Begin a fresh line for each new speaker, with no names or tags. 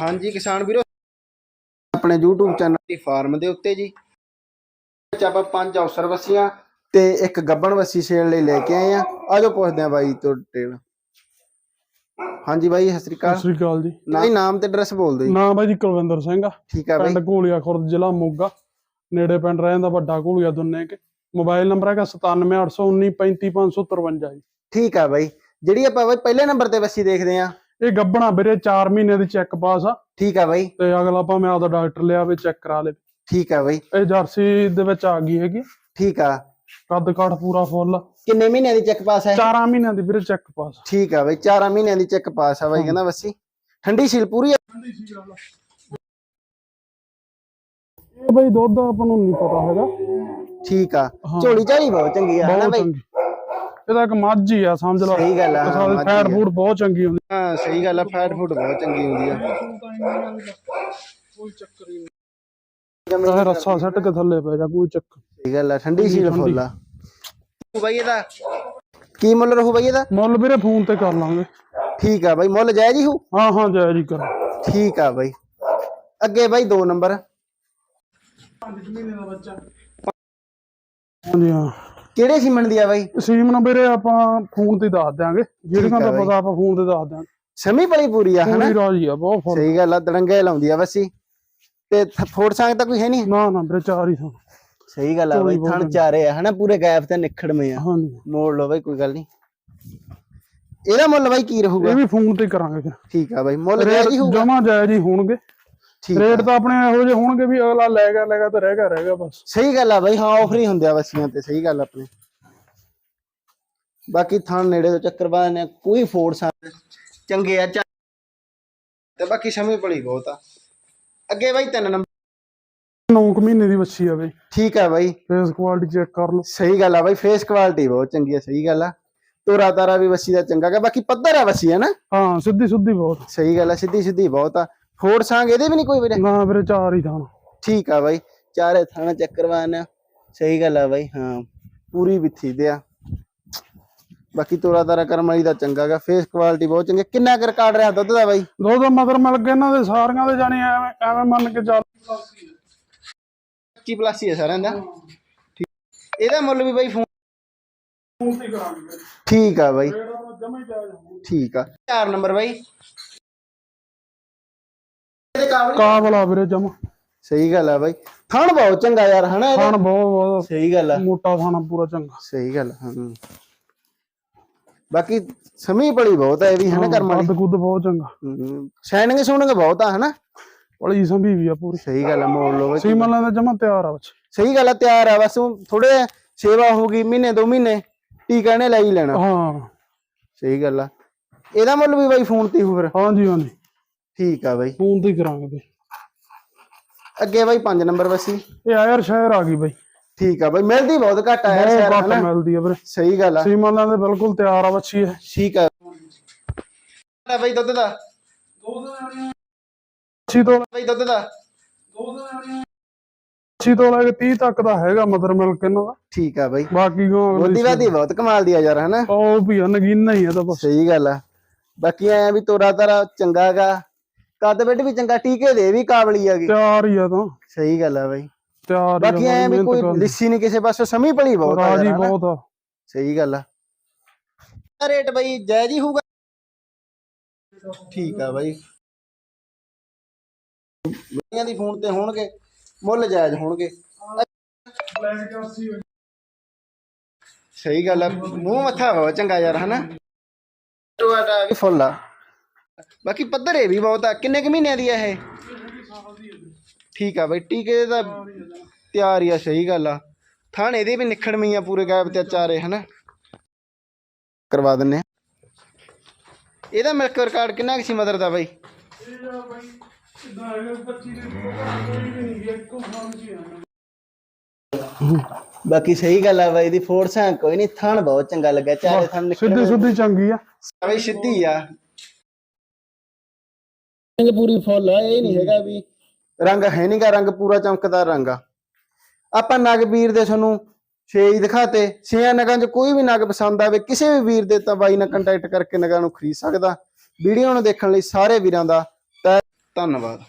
ਹਾਂਜੀ ਕਿਸਾਨ ਵੀਰੋ। ਆਪਣੇ YouTube ਚੈਨਲ ਦੀ ਫਾਰਮ ਦੇ ਉੱਤੇ ਜੀ। ਵਿੱਚ ਆਪਾਂ ਪੰਜ ਅਫਸਰ ਵਸੀਆਂ ਤੇ ਇੱਕ ਗੱਬਣ ਵਸੀ ਸੇਲ ਲਈ ਲੈ ਕੇ ਆਏ ਆ ਆਜੋ ਪੁੱਛਦੇ ਆ ਬਾਈ ਤੋਂ ਡਿਟੇਲ ਹਾਂਜੀ ਬਾਈ ਸਤਿ ਸ੍ਰੀ
ਸਤਿ
ਅਕਾਲ
ਸ੍ਰੀ ਅਕਾਲ ਜੀ।
ਨਹੀਂ ਨਾਮ ਤੇ ਐਡਰੈਸ ਬੋਲ ਦਿਓ ਜੀ।
ਨਾਮ ਬਾਈ ਜੀ ਕੁਲਵਿੰਦਰ ਸਿੰਘ ਆ।
ਠੀਕ ਆ ਬਾਈ।
ਪਿੰਡ ਘੋਲੀਆ ਖੁਰਦ ਜ਼ਿਲ੍ਹਾ ਮੋਗਾ। ਨੇੜੇ ਪਿੰਡ ਰਹਿੰਦਾ ਵੱਡਾ ਘੋਲੀਆ ਦੁੰਨੇ ਕੇ। ਮੋਬਾਈਲ ਨੰਬਰ ਹੈਗਾ 9781935553 ਜੀ।
ਠੀਕ ਆ ਬਾਈ। ਜਿਹੜੀ ਆਪਾਂ ਬਾਈ ਪਹਿਲੇ ਨੰਬਰ ਤੇ ਵਸੀ ਦੇਖਦੇ ਆ
ਇਹ ਗੱਬਣਾ ਵੀਰੇ 4 ਮਹੀਨੇ ਦੀ ਚੈੱਕ ਪਾਸ ਆ।
ਠੀਕ ਆ ਬਾਈ।
ਤੇ ਅਗਲਾ ਭਾਵੇਂ ਆਪਦਾ ਡਾਕਟਰ ਲਿਆ ਵੀ ਚੈੱਕ ਕਰਾ ਲੇ।
ਠੀਕ ਆ ਬਾਈ।
ਇਹ ਜਰਸੀ ਦੇ ਵਿੱਚ ਆ ਗਈ ਹੈਗੀ।
ਠੀਕ ਆ।
ਕੱਦ ਕਾਠ ਪੂਰਾ ਫੁੱਲ।
ਕਿੰਨੇ ਮਹੀਨਿਆਂ ਦੀ ਚੈੱਕ ਪਾਸ ਹੈ?
4 ਮਹੀਨਿਆਂ ਦੀ ਵੀਰੇ ਚੈੱਕ ਪਾਸ
ਠੀਕ ਆ ਬਾਈ 4 ਮਹੀਨਿਆਂ ਦੀ ਚੈੱਕ ਪਾਸ ਆ ਬਾਈ ਕਹਿੰਦਾ ਵਸੀ। ਠੰਡੀ ਸੀਲ ਪੂਰੀ ਆ?
ਇਹ ਬਾਈ ਦੁੱਧ ਆਪਾਂ ਨੂੰ ਨਹੀਂ ਪਤਾ ਹੈਗਾ।
ਠੀਕ ਆ। ਝੋਲੀ ਝਾਲੀ ਬਹੁਤ ਚੰਗੀ ਆ ਹਨਾ ਬਾਈ?
ਇਹਦਾ ਇੱਕ ਮੱਝ ਹੀ ਆ ਸਮਝ ਲਓ।
ਸਹੀ ਗੱਲ ਆ, ਹਾਂ, ਮੱਝ ਹੀ
ਫੈਟ
ਆ।
ਫੂਡ ਬਹੁਤ ਚੰਗੀ ਹੁੰਦੀ।
ਹਾਂ ਸਹੀ ਗੱਲ ਆ ਫੈਟ ਫੂਡ ਬਹੁਤ ਚੰਗੀ ਹੁੰਦੀ ਆ।
ਕੋਈ ਚੱਕਰ ਹੀ ਨਹੀਂ ਚਾਹੇ ਰੱਸਾ ਸੱਟ ਕੇ ਥੱਲੇ ਪੈ ਜਾ ਕੋਈ ਚੱਕਰ।
ਸਹੀ ਗੱਲ ਆ ਠੰਡੀ ਸੀਲ ਫੁੱਲ ਆ। ਬਾਈ ਇਹਦਾ? ਕੀ ਮੁੱਲ ਰਹੂ ਬਾਈ ਇਹਦਾ?
ਮੁੱਲ ਵੀਰੇ ਫੋਨ ਤੇ ਕਰ ਲਾਂਗੇ।
ਠੀਕ ਆ ਬਾਈ ਮੁੱਲ ਜਾਇਜ਼ ਹੀ ਹੋ
ਹਾਂ ਹਾਂ ਜੈ ਜੀ ਕਰ।
ਠੀਕ ਆ ਬਾਈ। ਅੱਗੇ ਬਾਈ 2 ਨੰਬਰ।
ਹਾਂਜੀ ਹਾਂ।
ਕਿਹੜੇ ਸੀਮਨ ਦੀ ਆ ਬਾਈ?
ਸੀਮ ਨਾ ਵੀਰੇ ਆਪਾਂ ਫੋਨ ਤੇ ਦੱਸ ਦਿਆਂਗੇ ਜਿਹੜੀਆਂ ਦਾ। ਪਤਾ ਆਪਾਂ ਫੋਨ ਤੇ ਦੱਸ ਦਿਆਂਗੇ।
ਸਮੀ ਬੜੀ ਪੂਰੀ ਆ ਹਨਾ?
ਪੂਰੀ ਰਾਜੀ ਆ ਬਹੁਤ ਫੁੱਲ
ਸਹੀ ਗੱਲ ਆ ਦੜੰਗੇ ਲਾਉਂਦੀ ਆ ਵਸੀ। ਤੇ ਫੋੜ ਸੰਗ ਤਾਂ ਕੋਈ ਹੈ ਨਹੀਂ?
ਨਾ ਨਾ ਵੀਰੇ ਚਾਰ ਹੀ ਸਨ
ਸਹੀ ਗੱਲ ਆ ਬਾਈ ਥਣ ਚਾਰੇ ਆ ਹਨਾ? ਪੂਰੇ ਗੈਪ ਤੇ ਨਿਖੜਵੇਂ ਆ। ਮੋੜ ਲਓ ਬਾਈ ਕੋਈ ਗੱਲ ਨਹੀਂ। ਇਹਦਾ ਮੁੱਲ ਬਾਈ ਕੀ ਰਹੂਗਾ?
ਇਹ ਵੀ ਫੋਨ ਤੇ ਕਰਾਂਗੇ ਫਿਰ।
ਠੀਕ ਆ ਬਾਈ ਮੁੱਲ ਜਾਇਜ਼ ਹੀ ਹੋਊਗਾ।
ਜਮਾ ਜਾਇਜ਼ ਹੀ ਹੋਣਗੇ। ਰੇਟ ਤਾਂ ਆਪਣੇ ਇਹੋ ਜਿਹੇ ਹੋਣਗੇ ਵੀ ਅਗਲਾ ਲੈ ਗਿਆ ਲੈ ਗਿਆ ਤੇ ਰਹਿ ਗਿਆ ਰਹਿ ਗਿਆ ਬਸ।
ਸਹੀ ਗੱਲ ਆ ਬਾਈ ਹਾਂ ਆਫਰ ਹੀ ਹੁੰਦੇ ਆ ਵਸੀਆਂ ਤੇ ਸਹੀ ਗੱਲ ਆ ਆਪਣੇ। ਬਾਕੀ ਥਣ ਨੇੜੇ ਤੋਂ ਚੱਕਰ ਬਾਦ ਨੇ ਕੋਈ ਫੋੜ ਸੰਗ ਚੰਗੇ ਆ ਤੇ ਬਾਕੀ ਸਮੇਂ ਬੜੀ ਬਹੁਤ ਆ। ਅੱਗੇ ਬਾਈ ਤਿੰਨ ਨੰਬਰ
9 ਮਹੀਨੇ ਦੀ ਬੱਚੀ ਆ ਬਈ।
ਠੀਕ ਆ ਬਾਈ।
ਫੇਸ ਕੁਆਲਿਟੀ ਚੈੱਕ ਕਰ ਲਓ।
ਸਹੀ ਗੱਲ ਆ ਬਾਈ ਫੇਸ ਕੁਆਲਿਟੀ ਬਹੁਤ ਚੰਗੀ ਆ ਸਹੀ ਗੱਲ ਆ। ਤੋਰਾ ਤਾਰਾ ਵੀ ਵਸੀ ਦਾ ਚੰਗਾ ਗਾ ਬਾਕੀ ਪੱਧਰ ਆ ਵਸੀ ਹੈ ਨਾ?
ਹਾਂ ਸਿੱਧੀ ਸੁੱਧੀ ਬਹੁਤ।
ਸਹੀ ਗੱਲ ਆ ਸਿੱਧੀ ਸਿੱਧੀ ਬਹੁਤ ਆ। ਫੋੜ ਸੰਗ ਇਹਦੇ ਵੀ ਨਹੀਂ ਕੋਈ ਵੀਰੇ?
ਨਾ ਵੀਰੇ ਚਾਰ ਹੀ ਥਾਣ।
ਠੀਕ ਆ ਬਾਈ ਚਾਰੇ ਥਾਣਾ ਚੱਕਰਵਾਨ ਸਹੀ ਗੱਲ ਆ ਬਾਈ ਹਾਂ ਪੂਰੀ ਵਿੱਥੀ ਦੇ ਆ। ਬਾਕੀ ਤੋਰਾ ਤਾਰਾ ਕਰਮ ਵਾਲੀ ਦਾ ਚੰਗਾ ਗਾ ਫੇਸ ਕੁਆਲਿਟੀ ਬਹੁਤ ਚੰਗੀ ਕਿੰਨਾ ਕਰ ਕਾਟ ਰਿਹਾ ਦੁੱਧ ਦਾ ਬਾਈ?
ਦੋ ਦੋ ਮਗਰ ਮਿਲ ਗਏ ਇਹਨਾਂ ਦੇ ਸਾਰੀਆਂ ਦੇ ਜਾਣੀ ਐਵੇਂ ਐਵੇਂ ਮੰਨ ਕੇ ਚੱਲ।
25 ਪਲੱਸ ਹੀ ਹੈ ਸਾਰਿਆਂ ਦਾ। ਠੀਕ। ਇਹਦਾ ਮੁੱਲ ਵੀ ਬਾਈ ਫੋਨ ਠੀਕ ਆ ਬਾਈ। ਠੀਕ ਆ। ਚਾਰ ਨੰਬਰ ਬਾਈ। ਇਹਦੇ ਕਾਬਲ
ਕਾਬਲਾ ਵੀਰੇ ਜਮਾ।
ਸਹੀ ਗੱਲ ਆ ਬਾਈ। ਥਣ ਬਹੁਤ ਚੰਗਾ ਯਾਰ ਹਨਾ ਇਹਦਾ?
ਥਾਣ ਬਹੁਤ ਬਹੁਤ
ਸਹੀ ਗੱਲ ਆ।
ਮੋਟਾ ਥਾਣਾ ਪੂਰਾ ਚੰਗਾ।
ਸਹੀ ਗੱਲ ਹਾਂ ਬਾਕੀ ਸਮੀ ਬੜੀ ਬਹੁਤ ਹੈ ਇਹ ਵੀ ਹਨਾ ਕਰਮ ਵਾਲੀ?
ਕੁੱਦ ਬਹੁਤ ਚੰਗਾ।
ਸ਼ਾਈਨਿੰਗ ਸੋਨਿੰਗ ਬਹੁਤ ਆ ਹਨਾ?
ਬੜੀ ਸੰਭੀ ਵੀ ਆ ਪੂਰੀ।
ਸਹੀ ਗੱਲ ਆ ਮੋੜ ਲਓ ਬਾਈ।
ਸੀਮਨ ਲੈਂਦਾ ਜਮਾ ਤਿਆਰ ਆ ਬੱਚੇ
ਸਹੀ ਗੱਲ ਆ ਤਿਆਰ ਆ ਬਸ ਥੋੜੇ ਸੇਵਾ ਹੋ ਗਈ ਮਹੀਨੇ ਦੋ ਮਹੀਨੇ ਟੀਕਾ ਨੇ ਲੈ ਹੀ ਲੈਣਾ।
ਹਾਂ।
ਸਹੀ ਗੱਲ ਆ। ਇਹਦਾ ਮੁੱਲ ਵੀ ਬਾਈ ਫੋਨ ਤੇ ਹੋ ਫਿਰ।
ਹਾਂਜੀ ਹਾਂਜੀ।
ਠੀਕ ਆ ਬਾਈ।
ਫੋਨ ਤੇ ਹੀ ਕਰਾਂਗੇ ਬਈ।
ਅੱਗੇ ਬਾਈ 5 ਨੰਬਰ ਵਸੀ
ਇਹ ਆਇਰ ਸ਼ਹਿਰ ਆ ਗਈ ਬਈ।
ਠੀਕ ਆ ਬਾਈ ਮਿਲਦੀ ਬਹੁਤ ਘੱਟ ਆ ਯਾਰ
ਬਹੁਤ
ਸ਼ਹਿਰ
ਘੱਟ
ਹਨਾ
ਮਿਲਦੀ ਆ ਵੀਰੇ।
ਸਹੀ ਗੱਲ ਆ।
ਸੀਮਨ ਲੈਂਦੇ ਬਿਲਕੁਲ ਤਿਆਰ ਆ ਬੱਚੀ ਇਹ।
ਠੀਕ ਆ। ਲੈ ਬਾਈ ਦੁੱਧ ਦਾ।
ਅੱਛੀ ਤੋਂ
ਬਾਈ ਦੁੱਧ ਦਾ।
ਅੱਛੀ ਤੋਂ ਲੈ ਕੇ 30 ਤੱਕ ਦਾ ਹੈਗਾ ਮਦਰ ਇਹਨਾਂ ਦਾ।
ਠੀਕ ਆ ਬਾਈ।
ਬਾਕੀ ਕੋ
ਬੋਦੀ ਵਾਦੀ ਬਹੁਤ ਕਮਾਲ ਦੀ ਆ ਯਾਰ ਹਨਾ?
ਉਹ ਵੀ ਆ ਨਗੀਨਾ ਹੀ ਆ ਤਾਂ ਬਸ।
ਸਹੀ ਗੱਲ ਆ। ਬਾਕੀ ਐ ਵੀ ਤੋਰਾ ਤਾਰਾ ਚੰਗਾ ਗਾ। ਕੱਦ ਬੈੱਡ ਵੀ ਚੰਗਾ ਟੀਕੇ ਦੇ ਵੀ ਕਾਬਲੀ ਆ ਗਈ।
ਤਿਆਰ ਹੀ ਆ ਤਾਂ।
ਸਹੀ ਗੱਲ ਆ ਬਾਈ।
ਤਿਆਰ ਹੀ
ਬਾਕੀ ਐ ਵੀ ਕੋਈ। ਲਿੱਸੀ ਨਹੀਂ ਕਿਸੇ ਪਾਸੋਂ ਸਮੀ ਭਲੀ ਬਹੁਤ ਆ
ਰਾਜੀ? ਬਹੁਤ ਆ।
ਸਹੀ ਗੱਲ ਆ। ਰੇਟ ਬਾਈ ਜਾਇਜ਼ ਹੀ ਹੋਊਗਾ। ਠੀਕ ਆ ਬਾਈ। ਬਾਈਆਂ ਦੀ ਫੋਨ ਤੇ ਹੋਣਗੇ ਮੁੱਲ ਜਾਇਜ਼ ਹੋਣਗੇ। ਸਹੀ ਗੱਲ ਆ ਮੂੰਹ ਮੱਥਾ ਬਹੁਤ ਚੰਗਾ ਯਾਰ ਹਨਾ? ਟੋਟਾ ਵੀ ਫੁੱਲ ਆ। ਬਾਕੀ ਪੱਧਰ ਇਹ ਵੀ ਬਹੁਤ ਆ। ਕਿੰਨੇ ਕੁ ਮਹੀਨਿਆਂ ਦੀ ਆ ਇਹ? ਠੀਕ ਆ ਬਾਈ ਟੀਕੇ ਦਾ ਤਿਆਰ ਹੀ ਆ ਸਹੀ ਗੱਲ ਆ। ਥਾਣ ਇਹਦੇ ਵੀ ਨਿਖੜਵੀਂ ਆ ਪੂਰੇ ਗਾਇਬ ਤੇ ਚਾਰੇ ਹਨਾ? ਕਰਵਾ ਦਿੰਨੇ ਇਹਦਾ ਮਿਲਕ ਰਿਕਾਰਡ ਕਿੰਨਾ ਕੁ ਸੀ ਮਦਰ ਦਾ ਬਾਈ? ਬਾਕੀ ਸਹੀ ਗੱਲ ਆ ਬਾਈ ਦੀ ਫੋਰਸ ਹੈ ਕੋਈ ਨਹੀਂ ਥਣ ਬਹੁਤ ਚੰਗਾ ਲੱਗਾ ਚਾਰੇ ਥਣ
ਸਿੱਧੀ ਸੁੱਧੀ ਚੰਗੀ ਆ
ਬਾਈ ਸਿੱਧੀ ਆ। ਇਹ ਪੂਰੀ ਫੁੱਲ ਆ ਇਹ ਨਹੀਂ ਹੈਗਾ ਵੀ ਰੰਗ ਹੈ ਨਹੀਂਗਾ ਰੰਗ ਪੂਰਾ ਚਮਕਦਾਰ ਰੰਗ ਆ। ਆਪਾਂ ਨਗ ਵੀਰ ਦੇ ਤੁਹਾਨੂੰ ਛੇ ਹੀ ਦਿਖਾਤੇ। ਛੇਆਂ ਨਗਾਂ 'ਚ ਕੋਈ ਵੀ ਨਗ ਪਸੰਦ ਆਵੇ ਕਿਸੇ ਵੀ ਵੀਰ ਦੇ ਤਾਂ ਬਾਈ ਨਾਲ ਕੰਟੈਕਟ ਕਰਕੇ ਨਗਾਂ ਨੂੰ ਖਰੀਦ ਸਕਦਾ। ਵੀਡੀਓ ਨੂੰ ਦੇਖਣ ਲਈ ਸਾਰੇ ਵੀਰਾਂ ਦਾ ਧੰਨਵਾਦ।